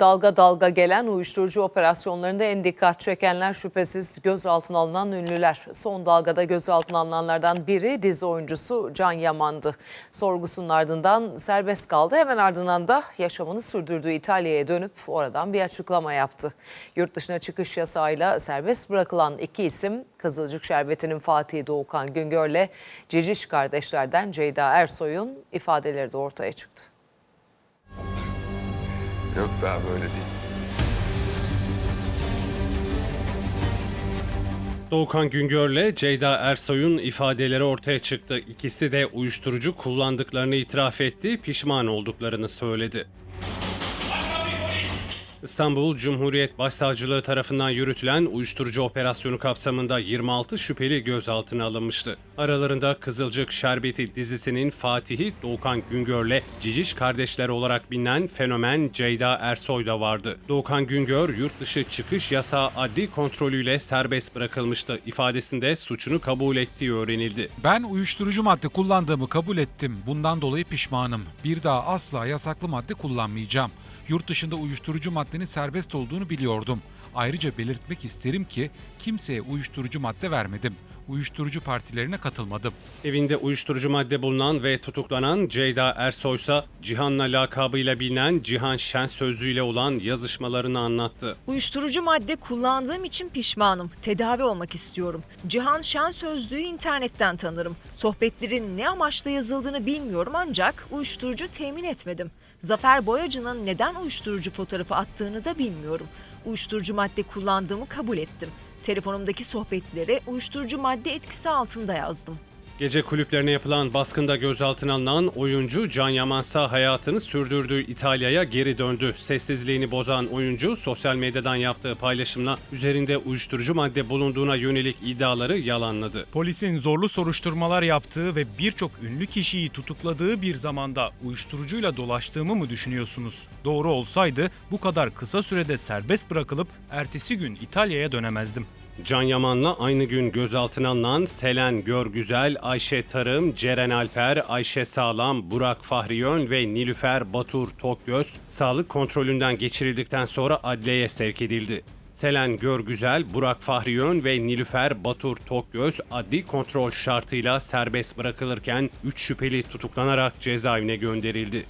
Dalga dalga gelen uyuşturucu operasyonlarında en dikkat çekenler şüphesiz gözaltına alınan ünlüler. Son dalgada gözaltına alınanlardan biri dizi oyuncusu Can Yaman'dı. Sorgusunun ardından serbest kaldı. Hemen ardından da yaşamını sürdürdüğü İtalya'ya dönüp oradan bir açıklama yaptı. Yurt dışına çıkış yasağıyla serbest bırakılan iki isim Kızılcık Şerbeti'nin Fatih Doğukan Güngör'le Ciciş kardeşlerden Ceyda Ersoy'un ifadeleri de ortaya çıktı. Yok daha böyle değil. Doğukan Güngör'le Ceyda Ersoy'un ifadeleri ortaya çıktı. İkisi de uyuşturucu kullandıklarını itiraf etti, pişman olduklarını söyledi. İstanbul Cumhuriyet Başsavcılığı tarafından yürütülen uyuşturucu operasyonu kapsamında 26 şüpheli gözaltına alınmıştı. Aralarında Kızılcık Şerbeti dizisinin Fatihi Doğukan Güngör'le Ciciş kardeşler olarak bilinen fenomen Ceyda Ersoy da vardı. Doğukan Güngör yurt dışı çıkış yasağı adli kontrolüyle serbest bırakılmıştı. İfadesinde suçunu kabul ettiği öğrenildi. Ben uyuşturucu madde kullandığımı kabul ettim. Bundan dolayı pişmanım. Bir daha asla yasaklı madde kullanmayacağım. Yurt dışında uyuşturucu maddenin serbest olduğunu biliyordum. Ayrıca belirtmek isterim ki kimseye uyuşturucu madde vermedim. Uyuşturucu partilerine katılmadım. Evinde uyuşturucu madde bulunan ve tutuklanan Ceyda Ersoy ise Cihan'la lakabıyla bilinen Cihan Şen sözlüğüyle olan yazışmalarını anlattı. Uyuşturucu madde kullandığım için pişmanım. Tedavi olmak istiyorum. Cihan Şen sözlüğü internetten tanırım. Sohbetlerin ne amaçla yazıldığını bilmiyorum ancak uyuşturucu temin etmedim. Zafer Boyacı'nın neden uyuşturucu fotoğrafı attığını da bilmiyorum. Uyuşturucu madde kullandığımı kabul ettim. Telefonumdaki sohbetleri uyuşturucu madde etkisi altında yazdım. Gece kulüplerine yapılan baskında gözaltına alınan oyuncu Can Yamansa hayatını sürdürdüğü İtalya'ya geri döndü. Sessizliğini bozan oyuncu sosyal medyadan yaptığı paylaşımla üzerinde uyuşturucu madde bulunduğuna yönelik iddiaları yalanladı. Polisin zorlu soruşturmalar yaptığı ve birçok ünlü kişiyi tutukladığı bir zamanda uyuşturucuyla dolaştığımı mı düşünüyorsunuz? Doğru olsaydı bu kadar kısa sürede serbest bırakılıp ertesi gün İtalya'ya dönemezdim. Can Yaman'la aynı gün gözaltına alınan Selen Görgüzel, Ayşe Tarım, Ceren Alper, Ayşe Sağlam, Burak Fahriyön ve Nilüfer Batur Tokgöz sağlık kontrolünden geçirildikten sonra adliyeye sevk edildi. Selen Görgüzel, Burak Fahriyön ve Nilüfer Batur Tokgöz adli kontrol şartıyla serbest bırakılırken 3 şüpheli tutuklanarak cezaevine gönderildi.